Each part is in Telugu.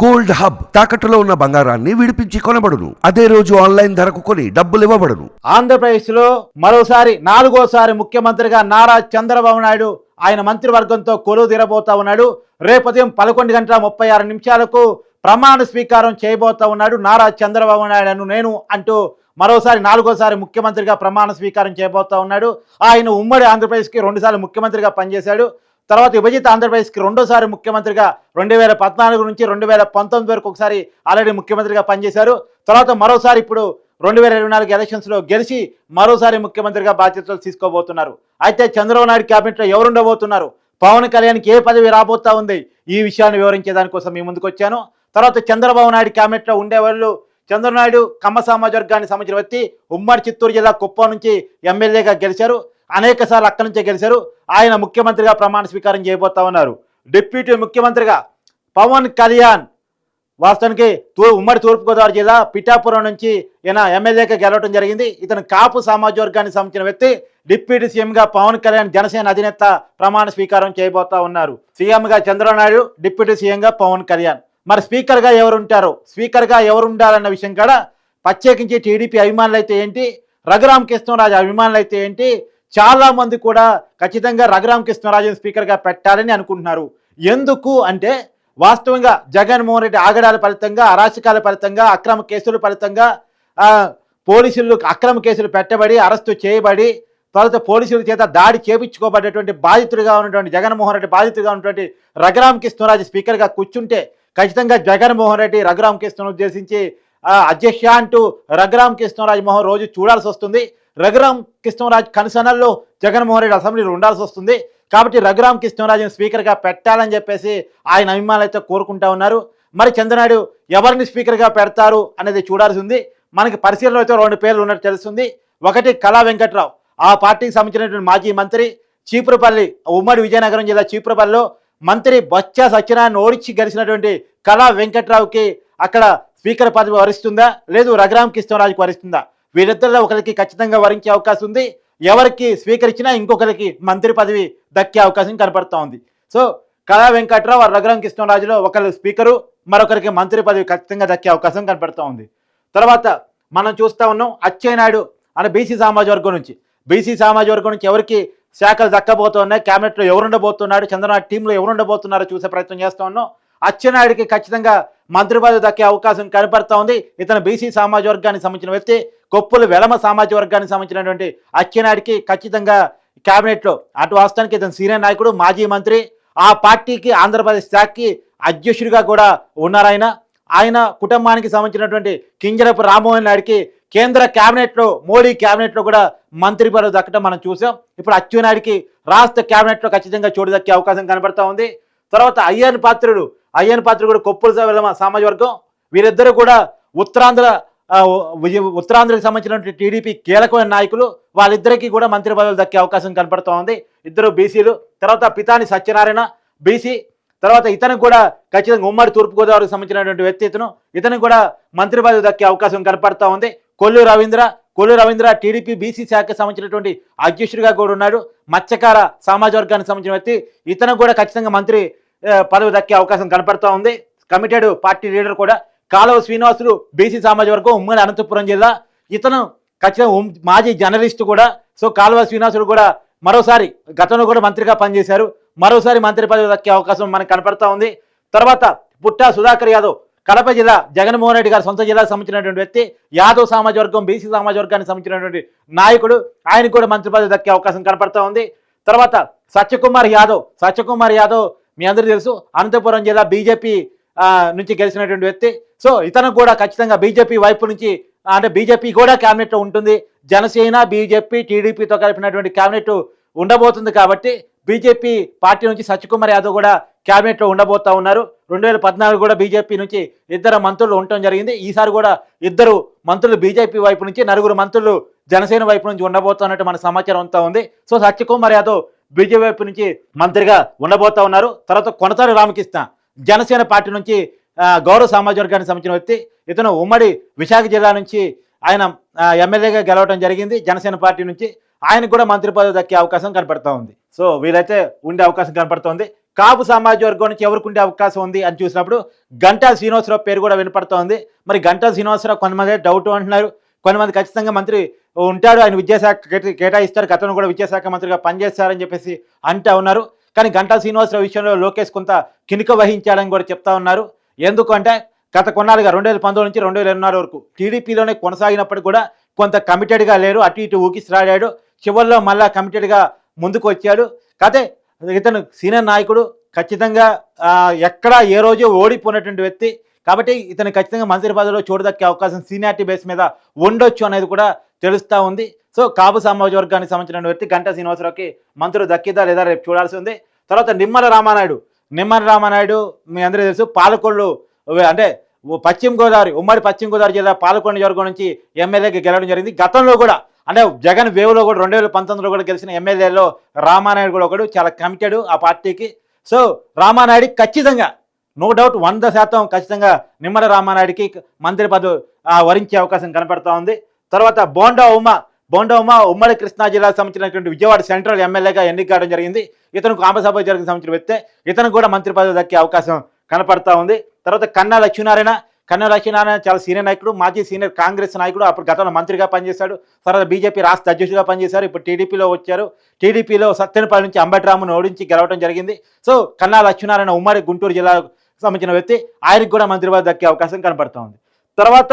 గోల్డ్ హబ్ తాకట్టులో ఉన్న బంగారాన్ని విడిపించి కొనబడును. అదే రోజు ఆన్లైన్ ధరకు కొని డబ్బులు ఇవ్వబడును. ఆంధ్రప్రదేశ్లో మరోసారి నాలుగోసారి ముఖ్యమంత్రిగా నారా చంద్రబాబు నాయుడు ఆయన మంత్రివర్గంతో కొలువు తీరబోతా ఉన్నాడు. రేపు ఉదయం పదకొండు గంటల ముప్పై ఆరు నిమిషాలకు ప్రమాణ స్వీకారం చేయబోతా ఉన్నాడు నారా చంద్రబాబు నాయుడు నేను అంటూ మరోసారి నాలుగోసారి ముఖ్యమంత్రిగా ప్రమాణ స్వీకారం చేయబోతా ఉన్నాడు. ఆయన ఉమ్మడి ఆంధ్రప్రదేశ్కి రెండుసార్లు ముఖ్యమంత్రిగా పనిచేశాడు. తర్వాత విభజిత ఆంధ్రప్రదేశ్కి రెండోసారి ముఖ్యమంత్రిగా రెండు వేల పద్నాలుగు నుంచి రెండు వేల పంతొమ్మిది వరకు ఒకసారి ఆల్రెడీ ముఖ్యమంత్రిగా పనిచేశారు. తర్వాత మరోసారి ఇప్పుడు రెండు వేల ఇరవై నాలుగు ఎలక్షన్స్లో గెలిచి మరోసారి ముఖ్యమంత్రిగా బాధ్యతలు తీసుకోబోతున్నారు. అయితే చంద్రబాబు నాయుడు క్యాబినెట్లో ఎవరు ఉండబోతున్నారు పవన్ కళ్యాణ్కి ఏ పదవి రాబోతా ఉంది? ఈ విషయాన్ని వివరించే దానికోసం మీ ముందుకు వచ్చాను. తర్వాత చంద్రబాబు నాయుడు క్యాబినెట్లో ఉండేవాళ్ళు చంద్రబాబు నాయుడు కమ్మ సామాజ వర్గానికి సంబంధించిన వ్యక్తి ఉమ్మడి చిత్తూరు జిల్లా కుప్పం నుంచి ఎమ్మెల్యేగా గెలిచారు. అనేక సార్లు అక్కడి నుంచే గెలిచారు. ఆయన ముఖ్యమంత్రిగా ప్రమాణ స్వీకారం చేయబోతా ఉన్నారు. డిప్యూటీ ముఖ్యమంత్రిగా పవన్ కళ్యాణ్ వాస్తవానికి తూ ఉమ్మడి తూర్పుగోదావరి జిల్లా పిఠాపురం నుంచి ఈయన ఎమ్మెల్యేగా గెలవడం జరిగింది. ఇతను కాపు సామాజికవర్గానికి సంబంధించిన వ్యక్తి. డిప్యూటీ సీఎంగా పవన్ కళ్యాణ్ జనసేన అధినేత ప్రమాణ స్వీకారం చేయబోతా ఉన్నారు. సీఎంగా చంద్రబాబు నాయుడు డిప్యూటీ సీఎంగా పవన్ కళ్యాణ్. మరి స్పీకర్గా ఎవరు ఉంటారు స్పీకర్గా ఎవరు ఉండాలన్న విషయం కూడా ప్రత్యేకించి టీడీపీ అభిమానులు అయితే ఏంటి? రఘురామ్ కృష్ణరాజు అభిమానులు అయితే ఏంటి? చాలా మంది కూడా ఖచ్చితంగా రఘురామ్ కృష్ణరాజుని స్పీకర్గా పెట్టాలని అనుకుంటున్నారు. ఎందుకు అంటే వాస్తవంగా జగన్మోహన్ రెడ్డి ఆగడాల ఫలితంగా అరాచకాల ఫలితంగా అక్రమ కేసుల ఫలితంగా పోలీసులు అక్రమ కేసులు పెట్టబడి అరెస్టు చేయబడి తర్వాత పోలీసుల చేత దాడి చేపించుకోబడేటువంటి బాధితుడిగా ఉన్నటువంటి జగన్మోహన్ రెడ్డి బాధితుడిగా ఉన్నటువంటి రఘురామ్ కృష్ణరాజు స్పీకర్గా కూర్చుంటే ఖచ్చితంగా జగన్మోహన్ రెడ్డి రఘురామ కృష్ణను ఉద్దేశించి అధ్యక్ష అంటూ రఘురామ్ కృష్ణరాజు మోహన్ రోజు చూడాల్సి వస్తుంది. రఘురామ్ కృష్ణరాజ్ కనుసనల్లో జగన్మోహన్ రెడ్డి అసెంబ్లీలో ఉండాల్సి వస్తుంది. కాబట్టి రఘురామ్ కృష్ణరాజును స్పీకర్గా పెట్టాలని చెప్పేసి ఆయన అభిమానులు అయితే కోరుకుంటా ఉన్నారు. మరి చంద్రనాయుడు ఎవరిని స్పీకర్గా పెడతారు అనేది చూడాల్సి ఉంది. మనకి పరిశీలన అయితే రెండు పేర్లు ఉన్నట్టు తెలుస్తుంది. ఒకటి కళా వెంకట్రావు. ఆ పార్టీకి సంబంధించినటువంటి మాజీ మంత్రి చీపురపల్లి ఉమ్మడి విజయనగరం జిల్లా చీపురపల్లిలో మంత్రి బొత్స సత్యనారాయణ ఓడిచి గెలిచినటువంటి కళా వెంకట్రావుకి అక్కడ స్పీకర్ పదవి వరిస్తుందా? లేదు రఘురామ్ కృష్ణరాజుకి వరిస్తుందా? వీరిద్దరిలో ఒకరికి ఖచ్చితంగా వరించే అవకాశం ఉంది. ఎవరికి స్వీకరించినా ఇంకొకరికి మంత్రి పదవి దక్కే అవకాశం కనపడుతూ ఉంది. సో కళా వెంకట్రావు రఘురామ కృష్ణరాజులో ఒకరు స్పీకరు మరొకరికి మంత్రి పదవి ఖచ్చితంగా దక్కే అవకాశం కనపడుతూ ఉంది. తర్వాత మనం చూస్తా ఉన్నాం అచ్చెన్నాయుడు అనే బీసీ సమాజ వర్గం నుంచి. బీసీ సమాజ వర్గం నుంచి ఎవరికి శాఖలు దక్కబోతున్నాయి క్యాబినెట్లో ఎవరుండబోతున్నాడు చంద్రబాబు టీంలో ఎవరుండబోతున్నారో చూసే ప్రయత్నం చేస్తా ఉన్నాం. అచ్చెన్నాయుడికి ఖచ్చితంగా మంత్రి పదవి దక్కే అవకాశం కనపడతా ఉంది. ఇతను బీసీ సామాజిక వర్గానికి సంబంధించిన వ్యక్తి కొప్పులు వెలమ సామాజిక వర్గానికి సంబంధించినటువంటి అచ్చెనాయుడికి ఖచ్చితంగా క్యాబినెట్లో అటు వాస్తవానికి ఇతను సీనియర్ నాయకుడు మాజీ మంత్రి. ఆ పార్టీకి ఆంధ్రప్రదేశ్ శాఖకి అధ్యక్షుడిగా కూడా ఉన్నారాయన ఆయన. ఆయన కుటుంబానికి సంబంధించినటువంటి కింజరపు రామ్మోహన్ నాయుడికి కేంద్ర క్యాబినెట్లో మోడీ క్యాబినెట్లో కూడా మంత్రి పదవి దక్కడం మనం చూసాం. ఇప్పుడు అచ్చెన్నాయుడికి రాష్ట్ర క్యాబినెట్లో ఖచ్చితంగా చోటు దక్కే అవకాశం కనబడతా ఉంది. తర్వాత అయ్యన్ పాత్రుడు అయ్యన్ పాత్రుడు కూడా కొప్పుల వెలమ సామాజిక వర్గం. వీరిద్దరూ కూడా ఉత్తరాంధ్ర ఉత్తరాంధ్రకు సంబంధించినటువంటి టీడీపీ కీలకమైన నాయకులు. వాళ్ళిద్దరికీ కూడా మంత్రి పదవులు దక్కే అవకాశం కనపడుతూ ఉంది. ఇద్దరు బీసీలు. తర్వాత పితాని సత్యనారాయణ బీసీ. తర్వాత ఇతను కూడా ఖచ్చితంగా ఉమ్మడి తూర్పుగోదావరికి సంబంధించినటువంటి వ్యక్తి ఇతను. ఇతను కూడా మంత్రి పదవి దక్కే అవకాశం కనపడతా ఉంది. కొల్లు రవీంద్ర కొల్లు రవీంద్ర టీడీపీ బీసీ శాఖకు సంబంధించినటువంటి అధ్యక్షుడిగా కూడా ఉన్నాడు. మత్స్యకార సామాజిక వర్గానికి సంబంధించిన వ్యక్తి. ఇతను కూడా ఖచ్చితంగా మంత్రి పదవి దక్కే అవకాశం కనపడతా ఉంది. కమిటెడ్ పార్టీ లీడర్ కూడా కాలువ శ్రీనివాసులు బీసీ సామాజిక వర్గం ఉమ్మడి అనంతపురం జిల్లా. ఇతను ఖచ్చితంగా ఉమ్- మాజీ జర్నలిస్ట్ కూడా. సో కాలువ శ్రీనివాసులు కూడా మరోసారి గతంలో కూడా మంత్రిగా పనిచేశారు. మరోసారి మంత్రి పదవి దక్కే అవకాశం మనకు కనపడతా ఉంది. తర్వాత పుట్టా సుధాకర్ యాదవ్ కడప జిల్లా జగన్మోహన్ రెడ్డి గారి సొంత జిల్లాకు సంబంధించినటువంటి వ్యక్తి యాదవ్ సామాజిక వర్గం బీసీ సామాజిక వర్గానికి సంబంధించినటువంటి నాయకుడు ఆయనకు కూడా మంత్రి పదవి దక్కే అవకాశం కనపడతా ఉంది. తర్వాత సత్యకుమార్ యాదవ్ సత్యకుమార్ యాదవ్ మీ అందరూ తెలుసు అనంతపురం జిల్లా బీజేపీ నుంచి గెలిచినటువంటి వ్యక్తి. సో ఇతను కూడా ఖచ్చితంగా బీజేపీ వైపు నుంచి అంటే బీజేపీ కూడా క్యాబినెట్లో ఉంటుంది. జనసేన బీజేపీ టీడీపీతో కలిపినటువంటి క్యాబినెట్ ఉండబోతుంది కాబట్టి బీజేపీ పార్టీ నుంచి సత్యకుమార్ యాదవ్ కూడా క్యాబినెట్లో ఉండబోతా ఉన్నారు. రెండు వేల పద్నాలుగు కూడా బీజేపీ నుంచి ఇద్దరు మంత్రులు ఉండటం జరిగింది. ఈసారి కూడా ఇద్దరు మంత్రులు బీజేపీ వైపు నుంచి నలుగురు మంత్రులు జనసేన వైపు నుంచి ఉండబోతున్నట్టు మన సమాచారం అంతా ఉంది. సో సత్యకుమార్ యాదవ్ బీజేపీ నుంచి మంత్రిగా ఉండబోతా ఉన్నారు. తర్వాత కొనసారి రామకృష్ణ. జనసేన పార్టీ నుంచి గౌరవ సామాజిక వర్గానికి సంబంధించిన వ్యక్తి. ఇతను ఉమ్మడి విశాఖ జిల్లా నుంచి ఆయన ఎమ్మెల్యేగా గెలవడం జరిగింది. జనసేన పార్టీ నుంచి ఆయనకు కూడా మంత్రి పదవి దక్కే అవకాశం కనపడతా ఉంది. సో వీరైతే ఉండే అవకాశం కనపడుతోంది కాపు సామాజిక వర్గం నుంచి ఎవరికి ఉండే అవకాశం ఉంది అని చూసినప్పుడు గంటా శ్రీనివాసరావు పేరు కూడా వినపడుతోంది మరి గంటా శ్రీనివాసరావు కొంతమంది డౌట్ అంటున్నారు. కొంతమంది ఖచ్చితంగా మంత్రి ఉంటాడు ఆయన విద్యాశాఖ కేట- కేటాయిస్తారు గతంలో కూడా విద్యాశాఖ మంత్రిగా పనిచేస్తారని చెప్పేసి అంటా ఉన్నారు. కానీ గంటా శ్రీనివాసరావు విషయంలో లోకేష్ కొంత కినుక వహించాలని కూడా చెప్తా ఉన్నారు. ఎందుకంటే గత కొన్నాళ్ళుగా రెండు వేల పంతొమ్మిది నుంచి రెండు వేల ఇరవై నాలుగు వరకు టీడీపీలోనే కొనసాగినప్పటికీ కూడా కొంత కమిటెడ్గా లేరు. అటు ఇటు ఊకిసిరాడాడు చివరిలో మళ్ళా కమిటెడ్గా ముందుకు వచ్చాడు. కాదే ఇతను సీనియర్ నాయకుడు. ఖచ్చితంగా ఎక్కడా ఎక్కడ ఏ రోజు ఓడిపోయినటువంటి వ్యక్తి. కాబట్టి ఇతను ఖచ్చితంగా మంత్రి పదవిలో చూడదక్కే అవకాశం సీనియారిటీ బేస్ మీద ఉండొచ్చు అనేది కూడా తెలుస్తూ ఉంది. సో కాపు సామాజిక వర్గానికి సంబంధించిన వ్యక్తి గంటా శ్రీనివాసరావుకి మంత్రులు దక్కిదా లేదా రేపు చూడాల్సి ఉంది. తర్వాత నిమ్మల రామానాయుడు. నిమ్మల రామానాయుడు మీ అందరూ తెలుసు పాలకొల్లు అంటే పశ్చిమ గోదావరి ఉమ్మడి పశ్చిమ గోదావరి జిల్లా పాలకొండ నియోజకవర్గం నుంచి ఎమ్మెల్యేకి గెలవడం జరిగింది. గతంలో కూడా అంటే జగన్ వేవ్లో కూడా రెండు వేల పంతొమ్మిదిలో కూడా గెలిచిన ఎమ్మెల్యేలో రామానాయుడు కూడా ఒకడు చాలా కమిటెడ్ ఆ పార్టీకి. సో రామానాయుడు ఖచ్చితంగా నో డౌట్ వంద శాతం ఖచ్చితంగా నిమ్మల రామానాయుడికి మంత్రి పదవి వరించే అవకాశం కనపడతా ఉంది. తర్వాత బోండా ఉమ బోండా ఉమ ఉమ్మడి కృష్ణా జిల్లాకు సంబంధించినటువంటి విజయవాడ సెంట్రల్ ఎమ్మెల్యేగా ఎన్నిక కావడం జరిగింది. ఇతను కామసభ జరిగిన సంబంధించిన వ్యక్తే. ఇతను కూడా మంత్రి పదవి దక్కే అవకాశం కనపడతా ఉంది. తర్వాత కన్నా లక్ష్మీనారాయణ కన్నా లక్ష్మీనారాయణ చాలా సీనియర్ నాయకుడు మాజీ సీనియర్ కాంగ్రెస్ నాయకుడు అప్పుడు గతంలో మంత్రిగా పనిచేశాడు. తర్వాత బీజేపీ రాష్ట్ర అధ్యక్షుడిగా పనిచేశారు. ఇప్పుడు టీడీపీలో వచ్చారు. టీడీపీలో సత్యనపల్లి నుంచి అంబటిరామును ఓడించి గెలవడం జరిగింది. సో కన్నా లక్ష్మీనారాయణ ఉమ్మడి గుంటూరు జిల్లాకు సంబంధించిన వ్యక్తి. ఆయనకు కూడా మంత్రి పదవి దక్కే అవకాశం కనపడతా ఉంది. తర్వాత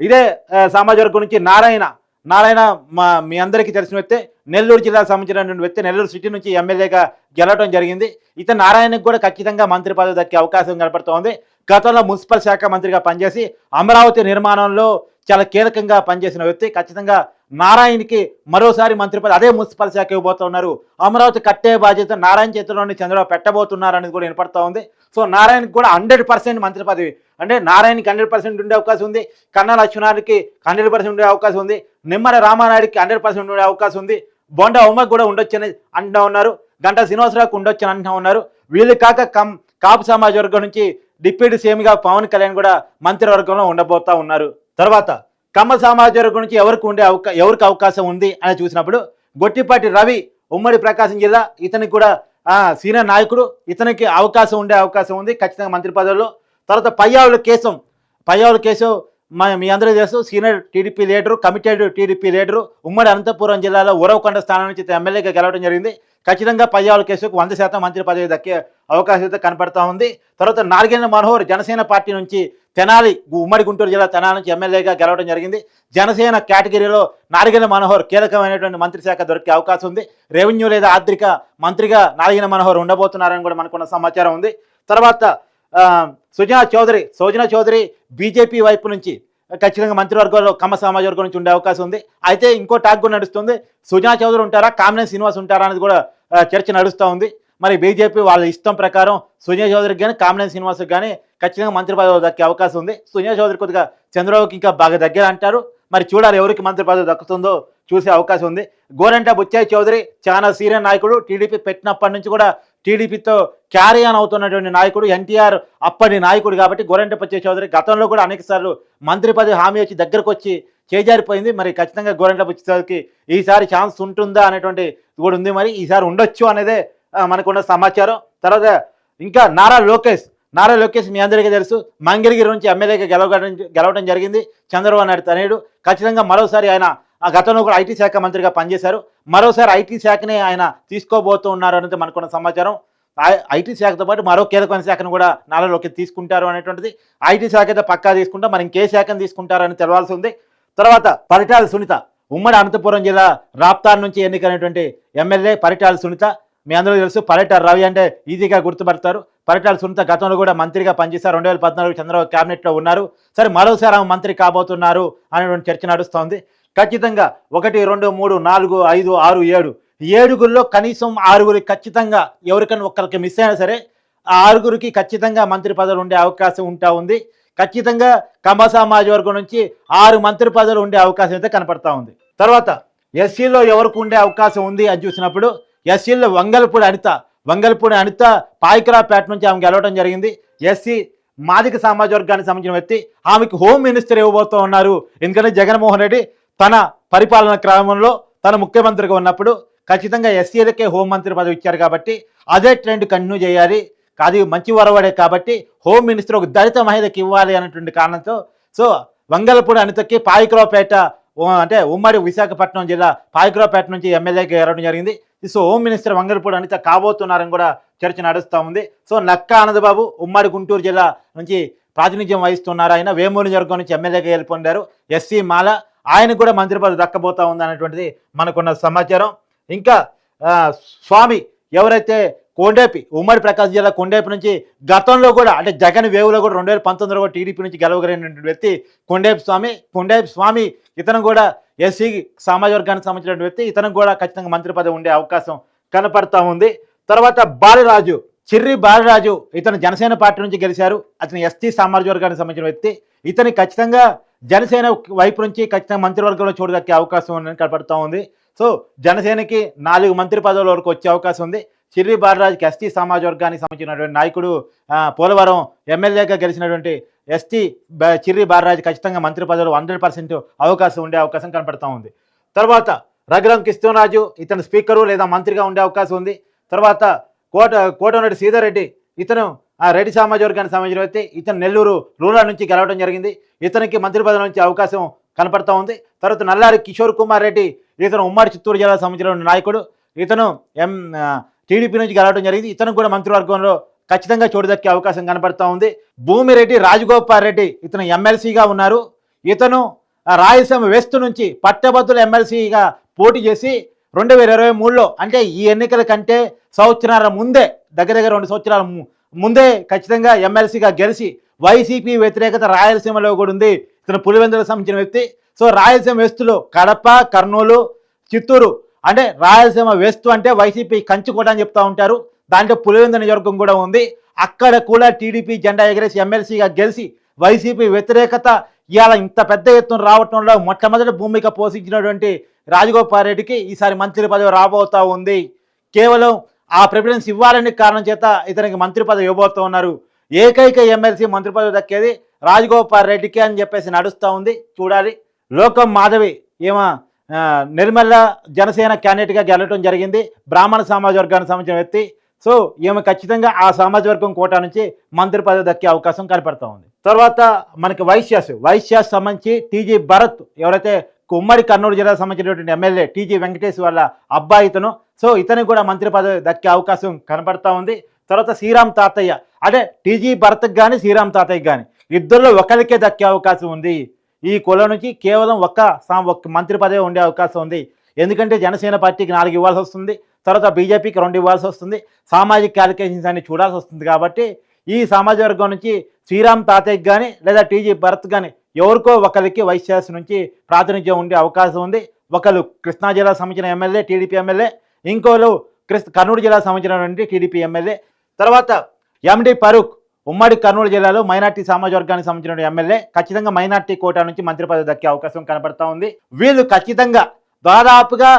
ఇదే ఆ, సామాజిక నుంచి నారాయణ. నారాయణ మా మీ అందరికీ తెలిసిన వ్యక్తే నెల్లూరు జిల్లాకు సంబంధించినటువంటి వ్యక్తి నెల్లూరు సిటీ నుంచి ఎమ్మెల్యేగా గెలవడం జరిగింది. ఇతను నారాయణకు కూడా ఖచ్చితంగా మంత్రి పదవి దక్కే అవకాశం కనపడుతోంది గతంలో మున్సిపల్ శాఖ మంత్రిగా పనిచేసి అమరావతి నిర్మాణంలో చాలా కీలకంగా పనిచేసిన వ్యక్తి. ఖచ్చితంగా నారాయణకి మరోసారి మంత్రి పదవి అదే మున్సిపల్ శాఖ ఇవ్వబోతున్నారు అమరావతి కట్టే బాధ్యత నారాయణ చేతిలోని చంద్రబాబు పెట్టబోతున్నారు అనేది కూడా వినపడతా ఉంది. సో నారాయణకి కూడా హండ్రెడ్ పర్సెంట్ మంత్రి పదవి. అంటే నారాయణకి హండ్రెడ్ పర్సెంట్ ఉండే అవకాశం ఉంది కన్నా లక్ష్మణానికి హండ్రెడ్ పర్సెంట్ ఉండే అవకాశం ఉంది నిమ్మల రామానాయుడికి హండ్రెడ్ పర్సెంట్ ఉండే అవకాశం ఉంది బొండా ఉమ్మకి కూడా ఉండొచ్చని అంటూ ఉన్నారు గంటా శ్రీనివాసరావుకి అని అంటూ ఉన్నారు. వీళ్ళు కాక కం కాపు సమాజ వర్గం నుంచి డిప్యూటీ సీఎంగా పవన్ కళ్యాణ్ కూడా మంత్రివర్గంలో ఉండబోతా ఉన్నారు. తర్వాత కమ్మ సమాజ వర్గం నుంచి ఎవరికి ఉండే అవకా ఎవరికి అవకాశం ఉంది అని చూసినప్పుడు గొట్టిపాటి రవి ఉమ్మడి ప్రకాశం జిల్లా ఇతనికి కూడా సీనియర్ నాయకుడు ఇతనికి అవకాశం ఉండే అవకాశం ఉంది ఖచ్చితంగా మంత్రి పదవిలో తర్వాత పయ్యావుల కేశం. పయ్యావుల కేశం మా మీ అందరూ తెలుసు senior TDP leader committed TDP leader ఉమ్మడి అనంతపురం జిల్లాలో ఉరవకొండ స్థానం నుంచి ఎమ్మెల్యేగా గెలవడం జరిగింది. ఖచ్చితంగా పయ్యావుల కేసుకు వంద శాతం మంత్రి పదవి దక్కే అవకాశం అయితే కనపడతా ఉంది. తర్వాత నార్గేంద్ర మనోహర్ జనసేన పార్టీ నుంచి తెనాలి ఉమ్మడి గుంటూరు జిల్లా తెనాలి నుంచి ఎమ్మెల్యేగా గెలవడం జరిగింది. జనసేన కేటగిరీలో నారిగేంద్ర మనోహర్ కీలకమైనటువంటి మంత్రి శాఖ దొరికే అవకాశం ఉంది. రెవెన్యూ లేదా ఆర్థిక మంత్రిగా నారిగేంద్ర మనోహర్ ఉండబోతున్నారని కూడా మనకున్న సమాచారం ఉంది. తర్వాత సుజనా చౌదరి సుజనా చౌదరి బీజేపీ వైపు నుంచి ఖచ్చితంగా మంత్రివర్గంలో కమ్మ సమాజ వర్గం నుంచి ఉండే అవకాశం ఉంది. అయితే ఇంకో టాక్ కూడా నడుస్తుంది. సుజనా చౌదరి ఉంటారా? కామినేని శ్రీనివాస్ ఉంటారా అనేది కూడా చర్చ నడుస్తూ ఉంది. మరి బీజేపీ వాళ్ళ ఇష్టం ప్రకారం సుజనా చౌదరికి కానీ కామినేని శ్రీనివాస్కి కానీ ఖచ్చితంగా మంత్రి పదవి దక్కే అవకాశం ఉంది. సుజనా చౌదరి కొద్దిగా చంద్రబాబుకి ఇంకా బాగా దగ్గర అంటారు. మరి చూడాలి ఎవరికి మంత్రి పదవి దక్కుతుందో చూసే అవకాశం ఉంది. గోరంట బుచ్చాయి చౌదరి చాలా సీనియర్ నాయకుడు. టీడీపీ పెట్టినప్పటి నుంచి కూడా టీడీపీతో క్యారీ ఆన్ అవుతున్నటువంటి నాయకుడు ఎన్టీఆర్ అప్పటి నాయకుడు కాబట్టి గోరంట బుచ్చాయి చౌదరి గతంలో కూడా అనేక సార్లు మంత్రి పదవి హామీ వచ్చి దగ్గరకు వచ్చి చేజారిపోయింది. మరి ఖచ్చితంగా గోరెంట బుచ్చి చౌదరికి ఈసారి ఛాన్స్ ఉంటుందా అనేటువంటి కూడా ఉంది. మరి ఈసారి ఉండొచ్చు అనేదే మనకున్న సమాచారం. తర్వాత ఇంకా నారా లోకేష్ నారా లోకేష్ మీ అందరికీ తెలుసు. మంగళగిరి నుంచి ఎమ్మెల్యేగా గెలవడం గెలవడం జరిగింది. చంద్రబాబు నాయుడు తనేడు ఖచ్చితంగా మరోసారి ఆయన ఆ గతంలో కూడా ఐటీ శాఖ మంత్రిగా పనిచేశారు. మరోసారి ఐటీ శాఖనే ఆయన తీసుకోబోతూ ఉన్నారు అనేది మనకున్న సమాచారం. ఐటీ శాఖతో పాటు మరో కీలకమైన శాఖను కూడా నాలలోకి తీసుకుంటారు అనేటువంటిది. ఐటీ శాఖ అయితే పక్కా తీసుకుంటా మనం ఇంకే శాఖను తీసుకుంటారని తెలవాల్సి ఉంది. తర్వాత పరిటాల సునీత ఉమ్మడి అనంతపురం జిల్లా రాప్తార్ నుంచి ఎన్నికైనటువంటి ఎమ్మెల్యే పరిటాల సునీత. మీ అందరూ తెలుసు పరిటాల రవి అంటే ఈజీగా గుర్తుపడతారు. పరిటాల సునీత గతంలో కూడా మంత్రిగా పనిచేశారు. రెండు వేల పద్నాలుగు చంద్రబాబు క్యాబినెట్లో ఉన్నారు. సరే మరోసారి ఆమె మంత్రి కాబోతున్నారు అనేటువంటి చర్చ నడుస్తోంది. ఖచ్చితంగా ఒకటి రెండు మూడు నాలుగు ఐదు ఆరు ఏడు. ఏడుగుల్లో కనీసం ఆరుగురికి ఖచ్చితంగా ఎవరికైనా ఒక్కరికి మిస్ అయినా సరే ఆ ఆరుగురికి ఖచ్చితంగా మంత్రి పదవులు ఉండే అవకాశం ఉంటా ఉంది. ఖచ్చితంగా కమ్మ సమాజ వర్గం నుంచి ఆరు మంత్రి పదవులు ఉండే అవకాశం అయితే కనపడతా ఉంది. తర్వాత ఎస్సీలో ఎవరికి ఉండే అవకాశం ఉంది అని చూసినప్పుడు ఎస్సీలో వంగల్పూడి అనిత వంగల్పూడి అనిత పాయికరాపేట నుంచి ఆమె గెలవడం జరిగింది. ఎస్సీ మాదిక సమాజ వర్గానికి సంబంధించిన వ్యక్తి ఆమెకు హోమ్ మినిస్టర్ ఇవ్వబోతూ ఉన్నారు. ఎందుకంటే జగన్మోహన్ రెడ్డి తన పరిపాలన క్రమంలో తన ముఖ్యమంత్రిగా ఉన్నప్పుడు ఖచ్చితంగా ఎస్సీలకే హోంమంత్రి పదవి ఇచ్చారు కాబట్టి అదే ట్రెండ్ కంటిన్యూ చేయాలి. అది మంచి వరవడే కాబట్టి హోమ్ మినిస్టర్ ఒక దళిత మహిళకి ఇవ్వాలి అనేటువంటి కారణంతో సో వంగలపూడి అనితకి పాయికరావుపేట ఓ అంటే ఉమ్మడి విశాఖపట్నం జిల్లా పాయికరావుపేట నుంచి ఎమ్మెల్యేగా ఏరడం జరిగింది. So home minister Vangalapudi Anitha కాబోతున్నారని కూడా చర్చ నడుస్తూ ఉంది. సో నక్క ఆనందబాబు ఉమ్మడి గుంటూరు జిల్లా నుంచి ప్రాతినిధ్యం వహిస్తున్నారు. ఆయన వేమూరు నియోజకవర్గం నుంచి ఎమ్మెల్యేగా గెలుపొందారు. ఎస్సీ మాల ఆయన కూడా మంత్రి పదవి దక్కబోతా ఉంది అనేటువంటిది మనకున్న సమాచారం. ఇంకా స్వామి ఎవరైతే కొండేపి ఉమ్మడి ప్రకాశం జిల్లా కొండేపి నుంచి గతంలో కూడా అంటే జగన్ వేవులో కూడా రెండు వేల పంతొమ్మిదిలో కూడా టీడీపీ నుంచి గెలవగలిగినటువంటి వ్యక్తి కొండేపి స్వామి కొండేపి స్వామి ఇతను కూడా ఎస్సీ సామాజిక వర్గానికి సంబంధించిన వ్యక్తి ఇతను కూడా ఖచ్చితంగా మంత్రి పదవి ఉండే అవకాశం కనపడతా ఉంది. తర్వాత బాలరాజు చిర్రి బాలరాజు ఇతను జనసేన పార్టీ నుంచి గెలిచారు. అతను ఎస్టీ సామాజిక వర్గానికి సంబంధించిన వ్యక్తి. ఇతని ఖచ్చితంగా జనసేన వైపు నుంచి ఖచ్చితంగా మంత్రివర్గంలో చూడదక్కే అవకాశం ఉందని కనపడతా ఉంది. సో జనసేనకి నాలుగు మంత్రి పదవుల వరకు వచ్చే అవకాశం ఉంది. చిర్రి బాలరాజుకి ఎస్టీ సమాజ వర్గానికి సంబంధించినటువంటి నాయకుడు పోలవరం ఎమ్మెల్యేగా గెలిచినటువంటి ఎస్టీ చిర్రి బాలరాజు ఖచ్చితంగా మంత్రి పదవులు హండ్రెడ్ పర్సెంట్ అవకాశం ఉండే అవకాశం కనపడతా ఉంది. తర్వాత రఘురామ్ కృష్ణరాజు ఇతను స్పీకరు లేదా మంత్రిగా ఉండే అవకాశం ఉంది. తర్వాత కోట కోటమిరెడ్డి శ్రీధర్ ఇతను ఆ రెడ్డి సామాజిక వర్గానికి సంబంధించిన వ్యక్తి ఇతను నెల్లూరు రూరల్ నుంచి గెలవడం జరిగింది. ఇతనికి మంత్రి పదవి నుంచి అవకాశం కనపడతా ఉంది. తర్వాత నల్లారి కిషోర్ కుమార్ రెడ్డి ఇతను ఉమ్మడి చిత్తూరు జిల్లాకు సంబంధించిన నాయకుడు. ఇతను ఎం టీడీపీ నుంచి గెలవడం జరిగింది. ఇతను కూడా మంత్రివర్గంలో ఖచ్చితంగా చోటు దక్కే అవకాశం కనపడతా ఉంది. భూమిరెడ్డి రాజగోపాల్ రెడ్డి ఇతను ఎమ్మెల్సీగా ఉన్నారు. ఇతను రాయలసీమ వెస్ట్ నుంచి పట్టభద్రుల ఎమ్మెల్సీగా పోటీ చేసి రెండు వేల ఇరవై మూడులో అంటే ఈ ఎన్నికల కంటే సంవత్సరాల ముందే దగ్గర దగ్గర రెండు సంవత్సరాల ముందే ఖచ్చితంగా ఎమ్మెల్సీగా గెలిచి వైసీపీ వ్యతిరేకత రాయలసీమలో కూడా ఉంది. ఇతను పులివెందులకు సంబంధించిన వ్యక్తి. సో రాయలసీమ వేస్తులో కడప కర్నూలు చిత్తూరు అంటే రాయలసీమ వేస్తు అంటే వైసీపీ కంచుకోట అని చెప్తా ఉంటారు. దాంట్లో పులివెందు నియోజకవర్గం కూడా ఉంది. అక్కడ కూడా టీడీపీ జెండా ఎగరేసి ఎమ్మెల్సీగా గెలిచి వైసీపీ వ్యతిరేకత ఇవాళ ఇంత పెద్ద ఎత్తున రావటంలో మొట్టమొదటి భూమిక పోషించినటువంటి రాజగోపాల్ రెడ్డికి ఈసారి మంత్రి పదవి రాబోతా ఉంది. కేవలం ఆ ప్రిఫరెన్స్ ఇవ్వాలని కారణం చేత ఇతనికి మంత్రి పదవి ఇవ్వబోతూ ఉన్నారు. ఏకైక ఎమ్మెల్సీ మంత్రి పదవి దక్కేది రాజగోపాల్ రెడ్డికి అని చెప్పేసి నడుస్తూ ఉంది. చూడాలి. లోకం మాధవి ఏమో నిర్మల జనసేన క్యాండిడేట్గా గెలవడం జరిగింది. బ్రాహ్మణ సమాజ వర్గానికి సంబంధించిన వ్యక్తి. సో ఈమె ఖచ్చితంగా ఆ సమాజ వర్గం కోటా నుంచి మంత్రి పదవి దక్కే అవకాశం కనపడతా ఉంది. తర్వాత మనకి వైశ్యాస్. వైశ్యాస్ సంబంధించి టీజీ భరత్ ఎవరైతే ఉమ్మడి కర్నూలు జిల్లాకు సంబంధించినటువంటి ఎమ్మెల్యే టీజీ వెంకటేష్ వాళ్ళ అబ్బాయి ఇతను సో ఇతనికి కూడా మంత్రి పదవి దక్కే అవకాశం కనపడతా ఉంది. తర్వాత శ్రీరామ్ తాతయ్య. అంటే టీజీ భరత్కి కానీ శ్రీరామ్ తాతయ్యకి కానీ ఇద్దరిలో ఒకరికే దక్కే అవకాశం ఉంది. ఈ కులం నుంచి కేవలం ఒక్క సా- ఒక్క మంత్రి పదవి ఉండే అవకాశం ఉంది. ఎందుకంటే జనసేన పార్టీకి నాలుగు ఇవ్వాల్సి వస్తుంది. తర్వాత బీజేపీకి రెండు ఇవ్వాల్సి వస్తుంది. సామాజిక క్యాలిక్యులేషన్స్ అన్ని చూడాల్సి వస్తుంది కాబట్టి ఈ సమాజ వర్గం నుంచి శ్రీరామ్ తాతయ్యకి కానీ లేదా టీజీ భరత్ కానీ ఎవరికో ఒకరికి వైశ్యాస్ నుంచి ప్రాతినిధ్యం ఉండే అవకాశం ఉంది. ఒకరు కృష్ణా జిల్లా సంబంధించిన ఎమ్మెల్యే టీడీపీ ఎమ్మెల్యే ఇంకోరు క్రిస్ కర్నూలు జిల్లా సంబంధించినటువంటి టీడీపీ ఎమ్మెల్యే. తర్వాత ఎండి ఫరూక్ ఉమ్మడి కర్నూలు జిల్లాలో మైనార్టీ సామాజిక వర్గానికి సంబంధించిన ఎమ్మెల్యే. ఖచ్చితంగా మైనార్టీ కోటా నుంచి మంత్రి పదవి దక్కే అవకాశం కనబడతా ఉంది. వీళ్ళు ఖచ్చితంగా దాదాపుగా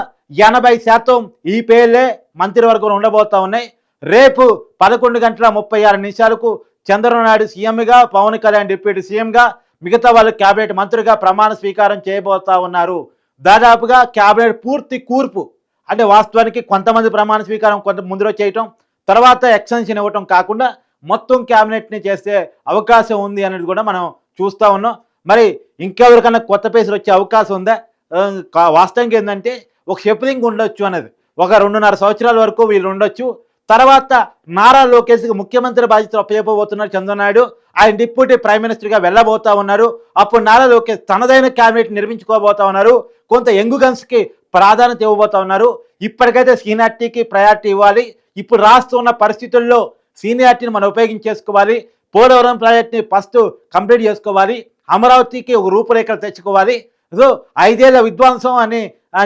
ఎనభై శాతం ఈ పేర్లే మంత్రివర్గంలో ఉండబోతా ఉన్నాయి. రేపు పదకొండు గంటల ముప్పై ఆరు నిమిషాలకు చంద్రబాబు నాయుడు సీఎంగా పవన్ కళ్యాణ్ డిప్యూటీ సీఎంగా మిగతా వాళ్ళు కేబినెట్ మంత్రిగా ప్రమాణ స్వీకారం చేయబోతా ఉన్నారు. దాదాపుగా కేబినెట్ పూర్తి కూర్పు. అంటే వాస్తవానికి కొంతమంది ప్రమాణ స్వీకారం కొంత ముందులో చేయటం తర్వాత ఎక్స్టెన్షన్ ఇవ్వటం కాకుండా మొత్తం క్యాబినెట్ని చేసే అవకాశం ఉంది అనేది కూడా మనం చూస్తూ ఉన్నాం. మరి ఇంకెవరికన్నా కొత్త పేసులు వచ్చే అవకాశం ఉందా? వాస్తవంగా ఏంటంటే ఒక షెఫలింగ్ ఉండొచ్చు అనేది. ఒక రెండున్నర సంవత్సరాల వరకు వీళ్ళు ఉండొచ్చు. తర్వాత నారా లోకేష్కి ముఖ్యమంత్రి బాధ్యతలు అప్పచెప్పబోతున్నారు చంద్రనాయుడు. ఆయన డిప్యూటీ ప్రైమ్ మినిస్టర్గా వెళ్ళబోతా ఉన్నారు. అప్పుడు నారా లోకేష్ తనదైన క్యాబినెట్ నిర్మించుకోబోతా ఉన్నారు. కొంత యంగ్ గన్స్కి ప్రాధాన్యత ఇవ్వబోతా ఉన్నారు. ఇప్పటికైతే సీనియార్టీకి ప్రయారిటీ ఇవ్వాలి. ఇప్పుడు రాస్తున్న పరిస్థితుల్లో సీనియార్టీని మనం ఉపయోగించేసుకోవాలి. పోలవరం ప్రాజెక్ట్ని ఫస్ట్ కంప్లీట్ చేసుకోవాలి. అమరావతికి ఒక రూపురేఖలు తెచ్చుకోవాలి. సో ఐదేళ్ళ విధ్వంసం అని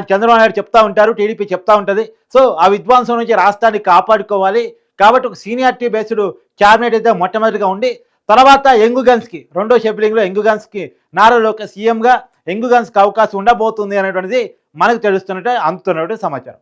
చంద్రబాబు నాయుడు చెప్తా ఉంటారు టీడీపీ చెప్తా ఉంటుంది. సో ఆ విధ్వంసం నుంచి రాష్ట్రాన్ని కాపాడుకోవాలి. కాబట్టి ఒక సీనియారిటీ బేస్డ్ క్యాబినెట్ అయితే మొట్టమొదటిగా ఉండి తర్వాత ఎంగు గన్స్కి రెండో షెబ్లింగ్లో ఎంగుగన్స్కి నారా లోకేష్ సీఎంగా ఎంగుగన్స్కి అవకాశం ఉండబోతుంది అనేటువంటిది మనకు తెలుస్తున్నట్టు అందుతున్నటువంటి సమాచారం.